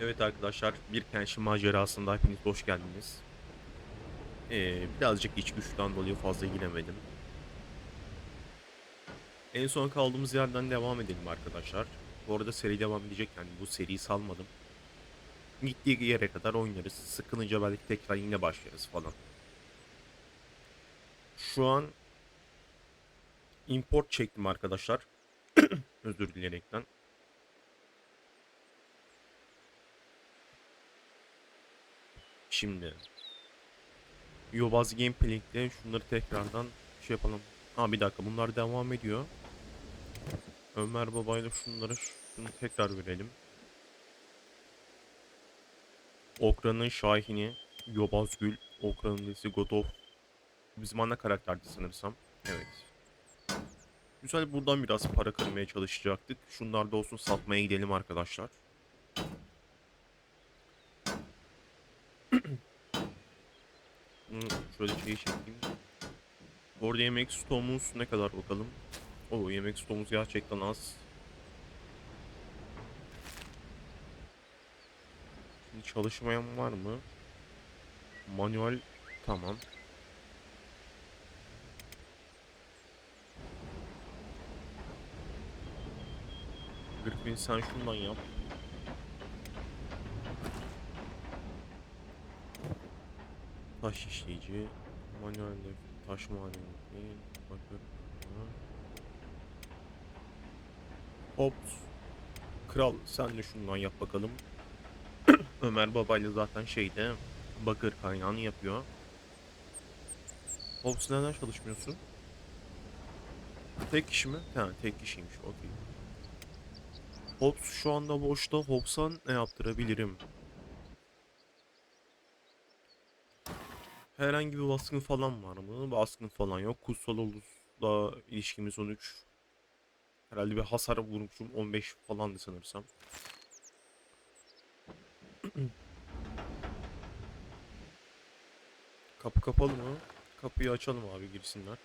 Evet arkadaşlar, bir Kenshin macerasında hepiniz hoş geldiniz. Ee, birazcık iç güçten dolayı fazla giremedim. En son kaldığımız yerden devam edelim arkadaşlar. Bu arada seri devam edecek yani bu seriyi salmadım. Gittiği yere kadar oynarız. Sıkılınca belki tekrar yine başlarız falan. Şu an import çektim arkadaşlar. Özür dileyerekten. Şimdi Yobaz Gameplay'de şunları tekrardan şey yapalım. Ha bir dakika bunlar devam ediyor. Ömer babayla şunları şunu tekrar verelim. Okra'nın Şahini, Yobaz Gül, Okra'nın desi Godov. Bizim ana karakterdi sanırsam. Evet. Güzel buradan biraz para kırmaya çalışacaktık. Şunlar da olsun satmaya gidelim arkadaşlar. Bunu şöyle şeyi çekeyim. Bu arada yemek stoğumuz ne kadar bakalım. O yemek stoğumuz gerçekten az. Şimdi çalışmayan var mı? Manuel tamam. Griffin sen şundan yap. Taş işleyici, manuelde taş madenci, bakır, Hop. Kral sen de şundan yap bakalım. Ömer babayla zaten şeyde bakır kaynağını yapıyor. Hobbs neden çalışmıyorsun? Tek kişi mi? Ha tek kişiymiş okey. Hobbs şu anda boşta. Hobbs'a ne yaptırabilirim? Herhangi bir baskın falan var mı? Baskın falan yok. Kutsal Ulus'la ilişkimiz 13. Herhalde bir hasar vurmuşum 15 falandı sanırsam. Kapı kapalı mı? Kapıyı açalım abi girsinler.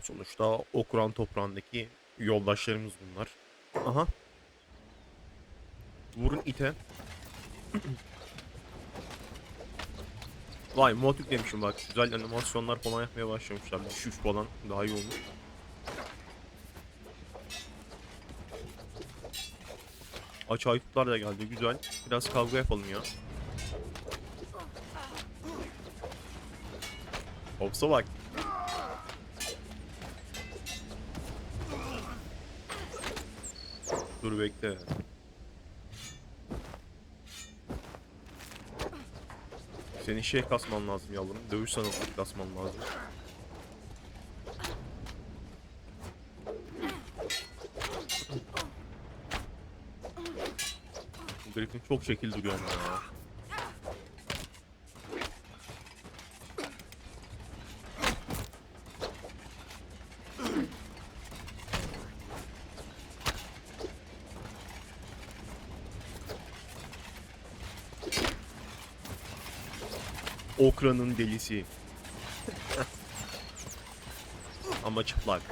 Sonuçta okuran toprağındaki yoldaşlarımız bunlar. Aha. Vurun ite. Vay mod yüklemişim bak. Güzel animasyonlar falan yapmaya başlamışlar. Düşüş falan daha iyi olmuş. Aç aykutlar da geldi güzel. Biraz kavga yapalım ya. Hopsa bak. Dur bekle. Senin şey kasman lazım yavrum. Dövüş sanatı kasman lazım. Griffin çok şekil duruyor ya. Okra'nın delisi. Ama çıplak.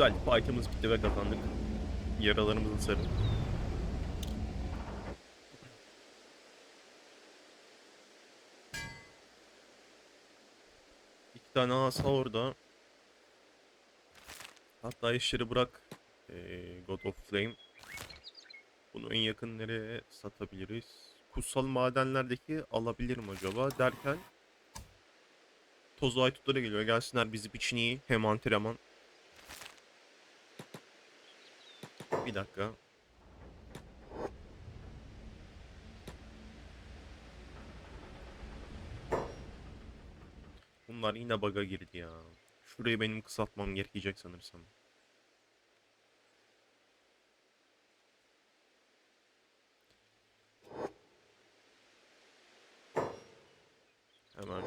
Güzel. Fight'ımız bitti ve kazandık. Yaralarımızı sarın. İki tane asa orada. Hatta işleri bırak. Ee, God of Flame. Bunu en yakın nereye satabiliriz? Kutsal madenlerdeki alabilirim acaba derken Toz Aytutlara geliyor. Gelsinler bizi biçini hem antrenman Bir dakika. Bunlar yine bug'a girdi ya. Şurayı benim kısaltmam gerekecek sanırsam.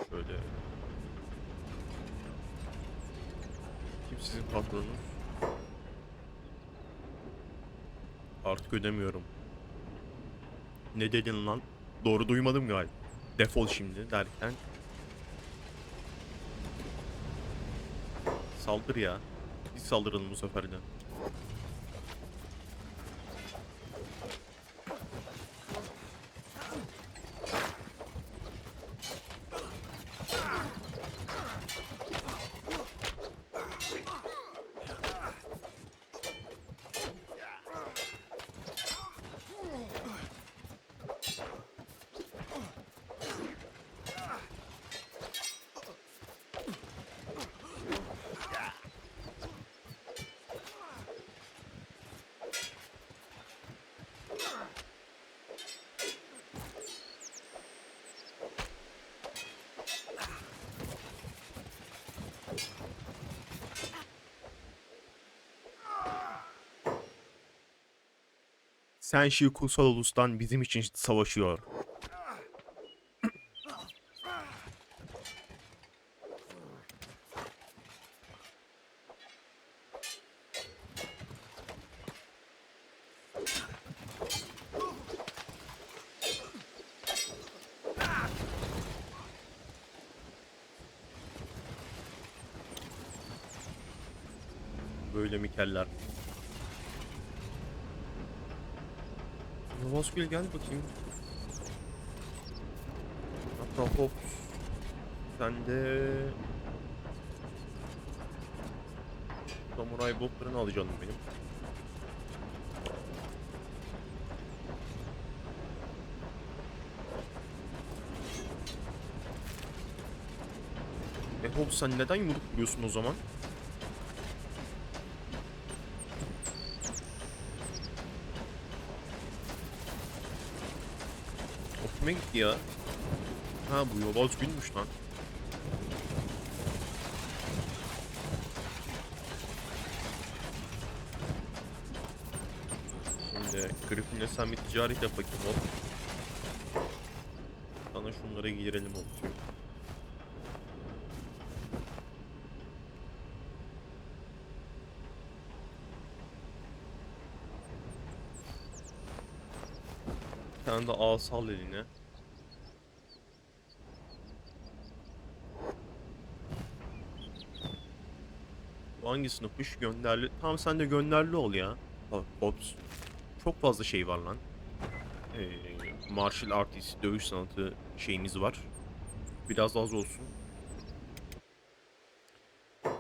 Şöyle. Kim sizin patronunuz? Artık ödemiyorum. Ne dedin lan? Doğru duymadım galiba. Defol şimdi derken. Saldır ya. Biz saldıralım bu sefer de. Sen şu kutsal ulustan bizim için savaşıyor. Böyle mikerler. Vaskül gel bakayım. Hatta hop. Sen de... Samuray botlarını alacaksın benim. E hop sen neden yumruk vuruyorsun o zaman? Gitti ya? Ha bu yobaz gülmüş lan. Şimdi Griffin'le sen bir ticaret yap bakayım hop. Sana şunlara girelim hop. Sen de ağ sal eline. Hangi sınıfmış? Gönderli. Tamam sen de gönderli ol ya. Bak. Çok fazla şey var lan. Ee, martial artist, dövüş sanatı şeyimiz var. Biraz az olsun.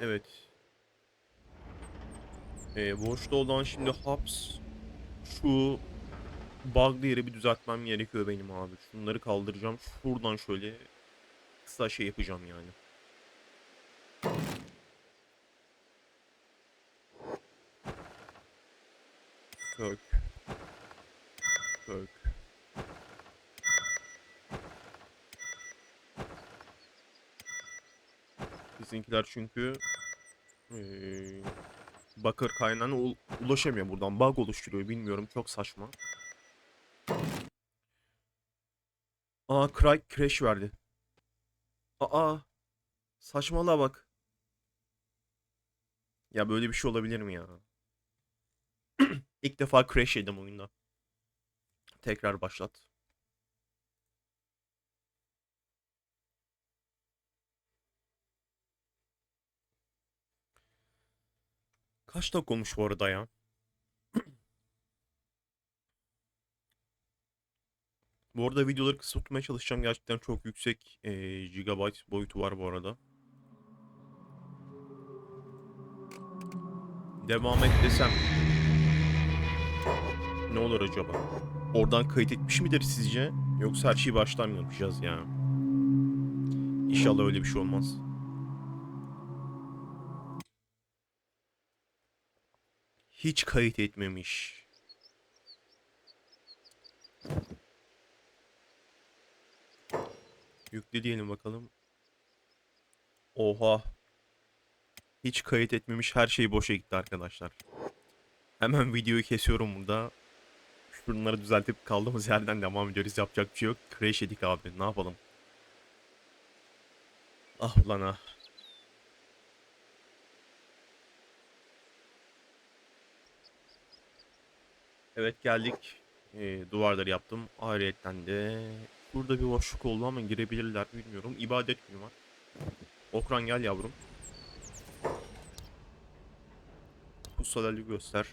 Evet. Ee, boşta olan şimdi Haps. Şu bug'lı yeri bir düzeltmem gerekiyor benim abi. Şunları kaldıracağım. Şuradan şöyle kısa şey yapacağım yani. Kök. Kök. Bizimkiler çünkü eee bakır kaynağına ul- ulaşamıyor buradan. Bug oluşturuyor bilmiyorum çok saçma. Aa Cry crash verdi. Aa saçmalığa bak. Ya böyle bir şey olabilir mi ya? İlk defa crash yedim oyunda. Tekrar başlat. Kaç dakika olmuş bu arada ya? Bu arada videoları kısa tutmaya çalışacağım. Gerçekten çok yüksek eee gigabyte boyutu var bu arada. Devam et desem ne olur acaba? Oradan kayıt etmiş midir sizce? Yoksa her şeyi baştan mı yapacağız ya? İnşallah öyle bir şey olmaz. Hiç kayıt etmemiş. Yükle diyelim bakalım. Oha. Hiç kayıt etmemiş her şey boşa gitti arkadaşlar. Hemen videoyu kesiyorum burada. Şunları düzeltip kaldığımız yerden devam ediyoruz. Yapacak bir şey yok. Crash yedik abi. Ne yapalım? Ah ulan ah. Evet geldik. Ee, duvarları yaptım. Ayrıyetten de burada bir boşluk oldu ama girebilirler bilmiyorum. İbadet günü var. Okran gel yavrum. Kutsal Ali göster.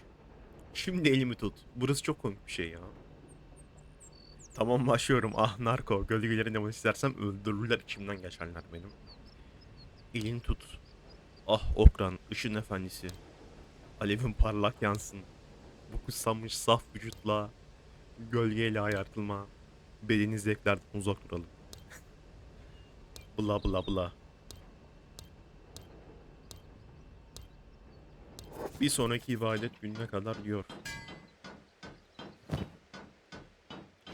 Şimdi elimi tut. Burası çok komik bir şey ya. Tamam başlıyorum. Ah narko. Gölgeleri ne istersem öldürürler içimden geçerler benim. Elini tut. Ah Okran. ışın efendisi. Alevin parlak yansın. Bu kutsanmış saf vücutla gölgeyle ayartılma. Bedeni zevklerden uzak duralım. bla bla bla. Bir sonraki ibadet gününe kadar diyor.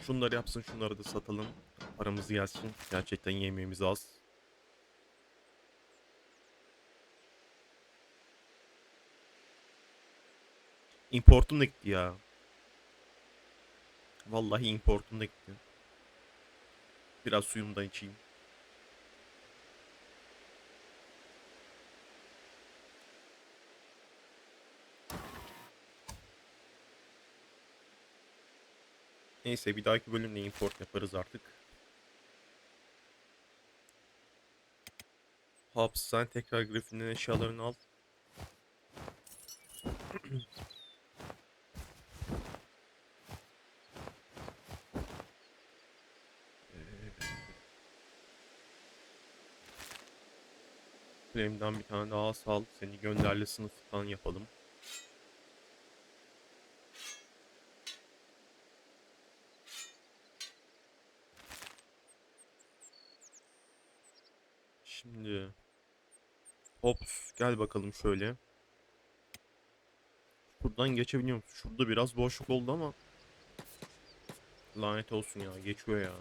Şunları yapsın şunları da satalım. Paramız gelsin. Gerçekten yemeğimiz az. Importum da gitti ya. Vallahi importum da gitti. Biraz suyumdan içeyim. Neyse bir dahaki bölümde import yaparız artık. Hobbs sen tekrar Griffin'in eşyalarını al. Flame'den bir tane daha sal. Seni gönderli sınıftan yapalım. Şimdi Hops gel bakalım şöyle. Buradan geçebiliyor musun? Şurada biraz boşluk oldu ama lanet olsun ya geçiyor ya.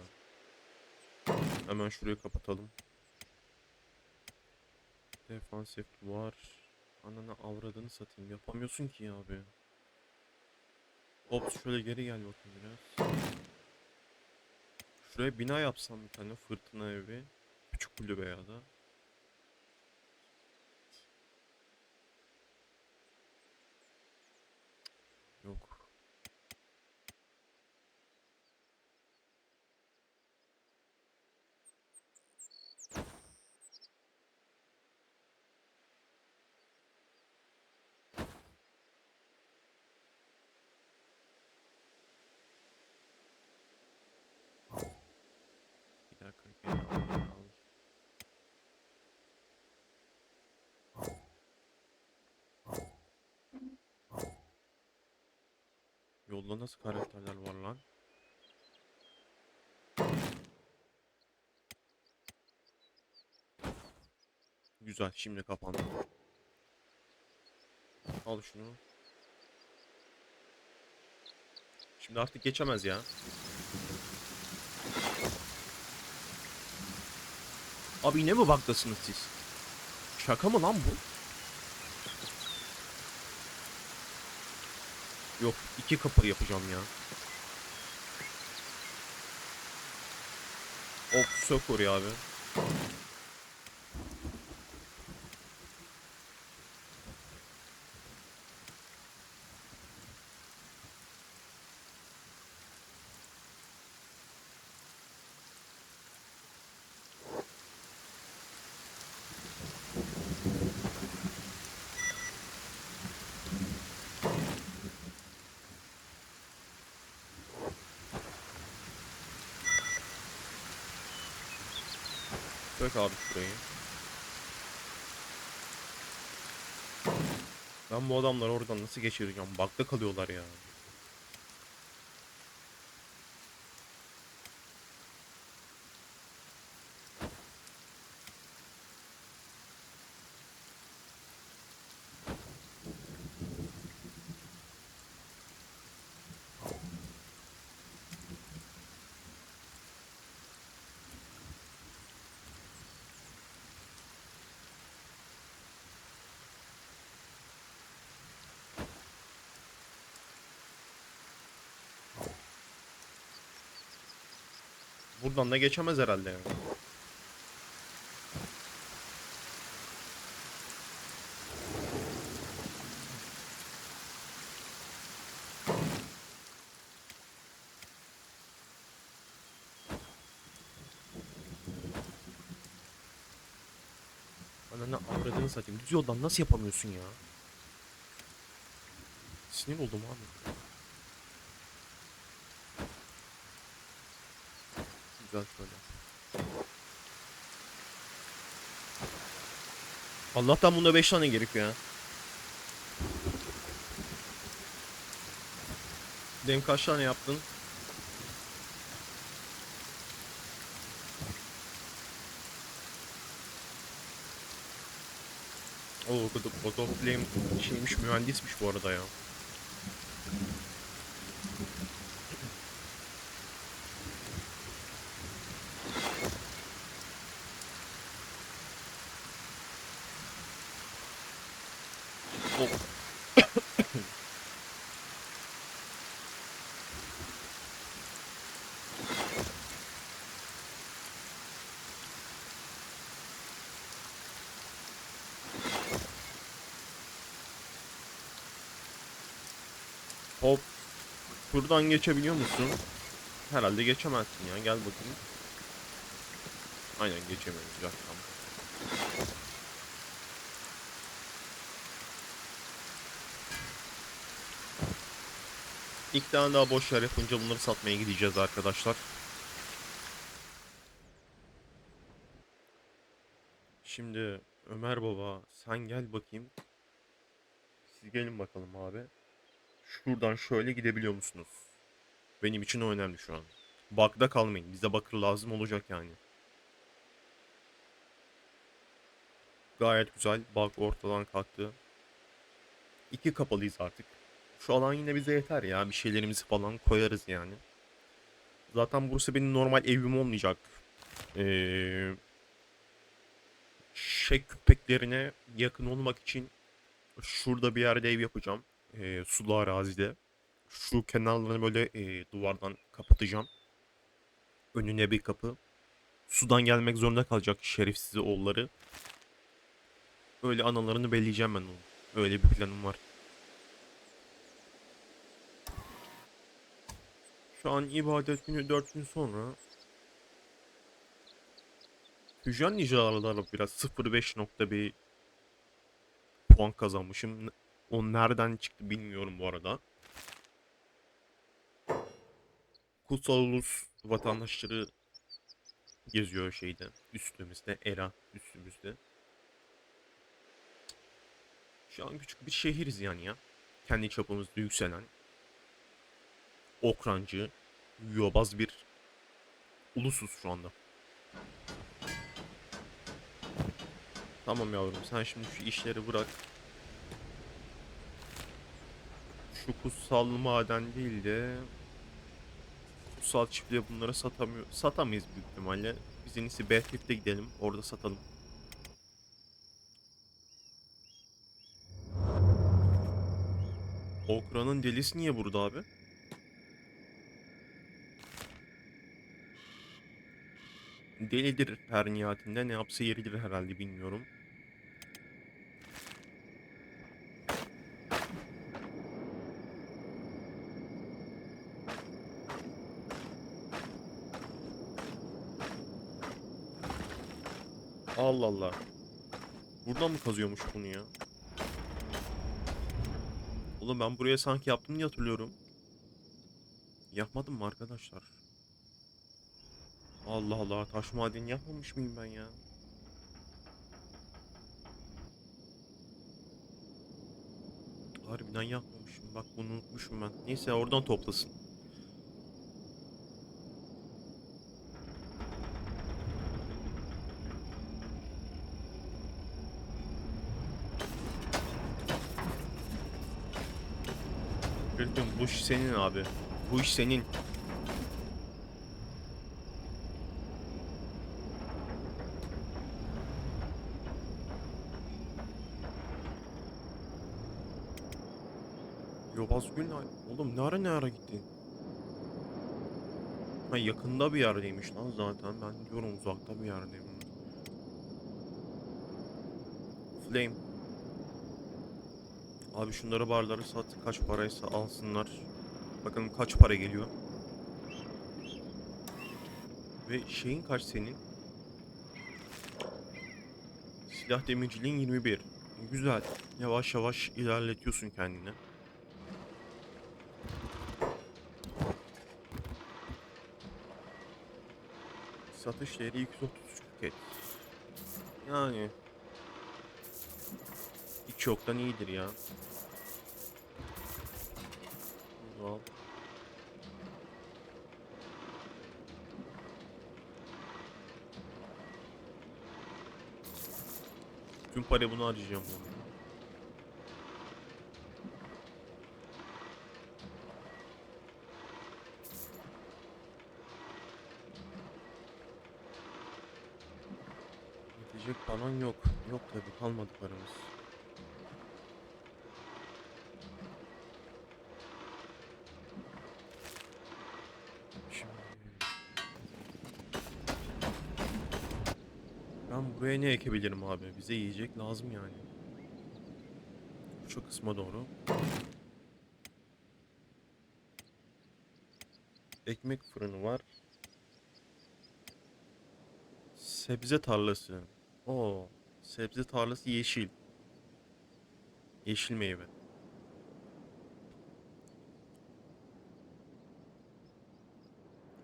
Hemen şurayı kapatalım. Defansif var. Ananı avradını satayım. Yapamıyorsun ki ya abi. Hops şöyle geri gel bakayım biraz. Şuraya bina yapsam bir tane fırtına evi. Küçük kulübe ya da. Yok. Bir dakika. geri al, geri al. Yolda nasıl karakterler var lan? Güzel, şimdi kapandı. Al şunu. Şimdi artık geçemez ya. Abi yine mi baktasınız siz? Şaka mı lan bu? Yok, iki kapır yapacağım ya. Hop, sök oraya abi. Sök abi şurayı. Ben bu adamları oradan nasıl geçireceğim? Bakta kalıyorlar ya. Buradan da geçemez herhalde yani. Ne avradını satayım. Düz yoldan nasıl yapamıyorsun ya? Sinir oldum abi. Güzel şöyle. Allah'tan bunda 5 tane gerekiyor ya. Dem kaç tane yaptın? Oo, God of- Flame şeymiş mühendismiş bu arada ya. Oh. Hop. Buradan geçebiliyor musun? Herhalde geçemezsin ya. Gel bakayım. Aynen geçemiyorum. Tamam. İlk tane daha boş yer yapınca bunları satmaya gideceğiz arkadaşlar. Şimdi Ömer Baba sen gel bakayım. Siz gelin bakalım abi. Şuradan şöyle gidebiliyor musunuz? Benim için o önemli şu an. Bakda kalmayın. Bize bakır lazım olacak yani. Gayet güzel. Bak ortadan kalktı. İki kapalıyız artık. Şu alan yine bize yeter ya. Bir şeylerimizi falan koyarız yani. Zaten burası benim normal evim olmayacak. Ee, şey köpeklerine yakın olmak için şurada bir yerde ev yapacağım. Ee, sulu arazide. Şu kenarlarını böyle e, duvardan kapatacağım. Önüne bir kapı. Sudan gelmek zorunda kalacak şerefsiz oğulları. Öyle analarını belleyeceğim ben onu. Öyle bir planım var. Şu an ibadet günü 4 gün sonra. Hücren icralarla biraz 0.5 nokta bir puan kazanmışım. O nereden çıktı bilmiyorum bu arada. Kutsal Ulus vatandaşları geziyor şeyde üstümüzde era üstümüzde. Şu an küçük bir şehiriz yani ya. Kendi çapımızda yükselen okrancı, yobaz bir ulusuz şu anda. Tamam yavrum sen şimdi şu işleri bırak. Şu kutsal maden değil de kutsal çiftliğe bunları satamıyor satamayız büyük ihtimalle. Biz en iyisi Belfrit'e gidelim orada satalım. Okra'nın delisi niye burada abi? Delidir her niyetinde ne yapsa yeridir herhalde bilmiyorum. Allah Allah. Buradan mı kazıyormuş bunu ya? Oğlum ben buraya sanki yaptım diye hatırlıyorum. Yapmadım mı arkadaşlar? Allah Allah taş madeni yapmamış mıyım ben ya? Harbiden yapmamışım. Bak bunu unutmuşum ben. Neyse oradan toplasın. Kırkım bu iş senin abi. Bu iş senin. Yobaz ne? Oğlum ne ara ne ara gittin? Ha yakında bir yerdeymiş lan zaten. Ben diyorum uzakta bir yerdeyim. Flame. Abi şunları barları sat. Kaç paraysa alsınlar. Bakalım kaç para geliyor. Ve şeyin kaç senin? Silah demirciliğin 21. Güzel. Yavaş yavaş ilerletiyorsun kendini. Satış değeri 233 paket. Yani hiç yoktan iyidir ya. Bunu al. Tüm parayı bunu harcayacağım. bu arada. Yetecek falan yok. Yok tabi kalmadı paramız. Ben buraya ne ekebilirim abi? Bize yiyecek lazım yani. Şu kısma doğru. Ekmek fırını var. Sebze tarlası. Oo, sebze tarlası yeşil. Yeşil meyve.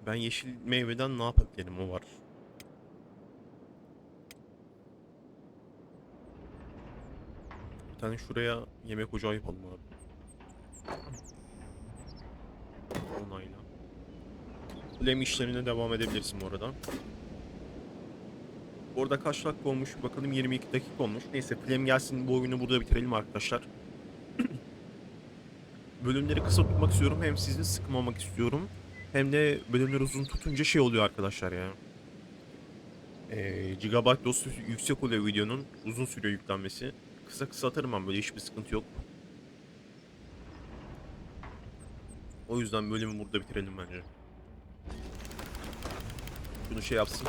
Ben yeşil meyveden ne yapabilirim o var. Bir tane şuraya yemek ocağı yapalım abi. Onayla. Flame işlerine devam edebilirsin bu arada. Orada kaç dakika olmuş? Bakalım 22 dakika olmuş. Neyse Flame gelsin bu oyunu burada bitirelim arkadaşlar. Bölümleri kısa tutmak istiyorum. Hem sizi sıkmamak istiyorum. Hem de bölümleri uzun tutunca şey oluyor arkadaşlar ya. Ee, gigabyte dostu yüksek oluyor videonun. Uzun sürüyor yüklenmesi. Kısa kısa atarım ben böyle hiçbir sıkıntı yok. O yüzden bölümü burada bitirelim bence. Bunu şey yapsın.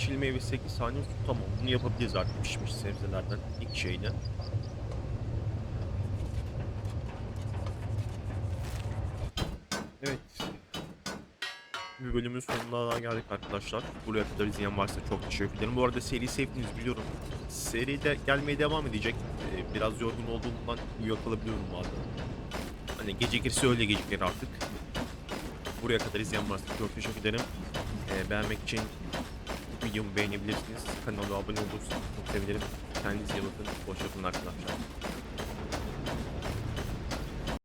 Yeşil meyve 8 saniye tamam. Bunu yapabiliriz artık pişmiş sebzelerden ilk şeyle. Evet. Bir bölümün sonuna daha geldik arkadaşlar. Buraya kadar izleyen varsa çok teşekkür ederim. Bu arada seri sevdiniz biliyorum. Seri de gelmeye devam edecek. Ee, biraz yorgun olduğumdan uyuyakalabiliyorum bazen. Hani gecikirse öyle gecikir artık. Buraya kadar izleyen varsa çok teşekkür ederim. Ee, beğenmek için videomu beğenebilirsiniz. Kanala abone olursanız çok sevinirim. Kendinize iyi bakın. Hoşçakalın arkadaşlar.